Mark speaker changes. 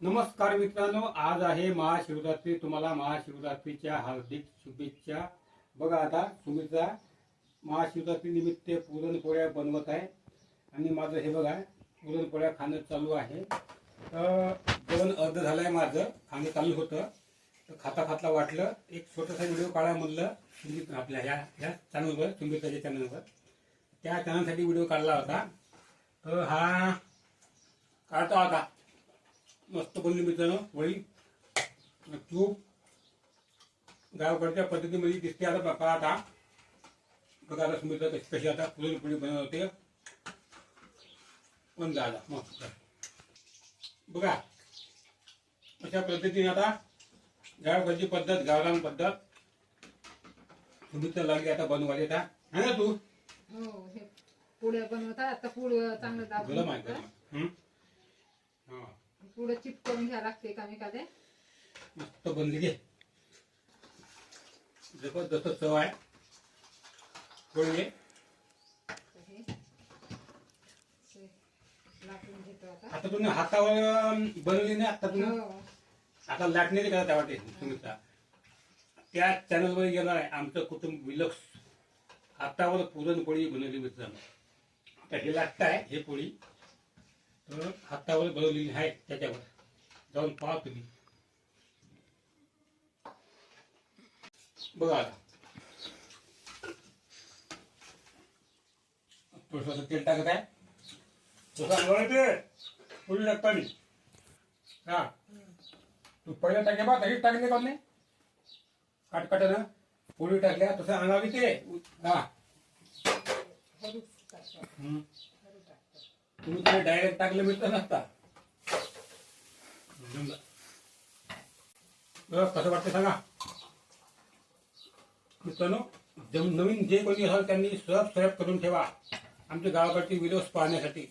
Speaker 1: नमस्कार मित्रांनो आज आहे महाशिवरात्री. तुम्हाला महाशिवरात्रीच्या हार्दिक शुभेच्छा. बघा आता सुमित्रा महाशिवरात्री निमित्त पुरणपोळ्या बनवत आहे. आणि माझं हे बघा पुरणपोळ्या खाणं चालू आहे. तर जेवण अर्ध झालं आहे माझं खाणं चालू होतं. तर खाता खाता वाटलं एक छोटासा व्हिडिओ काढा म्हणलं सुमित आपल्या ह्या ह्या चॅनलवर सुमित्राच्या चॅनलवर त्या चॅनलसाठी व्हिडिओ काढला होता. तर हा काढतो आता. मस्त बनली मित्रांनो वळी तूप गावकडच्या पद्धतीमध्ये दिसते आता बघा आता. बघा आता सुमित्रा कशी कशी आता पुरणपोळी बनवते पण झाला मस्त. बघा अशा पद्धतीने आता गावकडची पद्धत गावरान पद्धत. सुमित्रा लागली आता बनवायला. आता है ना तू?
Speaker 2: हो हे पुढे बनवतात. आता पुढ चांगलं दाबून
Speaker 1: माहिती. आहे. हा.
Speaker 2: पुढं चिपकवून घ्या लागते एकामेकाले.
Speaker 1: मस्त बनली घे. जबरदस्त चव आहे.
Speaker 2: हे. असे लाटून घेतो आता.
Speaker 1: आता तुम्ही हातावर बनवली नाही आता तुम्ही?
Speaker 2: हो.
Speaker 1: आता लाटण्याची करा त्या वाटे सुमित्रा त्या चॅनलवर गेला आहे आमचं कुटुंब विलक्ष. हातावर पुरणपोळी बनवली मित्रांनो. आता हे लाटत आहे हे पोळी. तर हातावर बनवलेली आहे त्याच्यावर. जाऊन पहा तुम्ही. बघा आता. थोडस तेल टाकत आहे. आवडते पोळी टाकताना. हा. तू पहिलं टाके बा तशीच टाकले का नाही काटकाटानं पोळी टाकल्या तसं आणावी ते. हा. तुम्ही डायरेक्ट टाकलं मिळत नसता. कसं वाटतं सांगा? मित्रांनो जम नवीन जे कोणी असाल त्यांनी सबस्क्राईब करून ठेवा. आमच्या गावाकडची व्हिडिओज पाहण्यासाठी.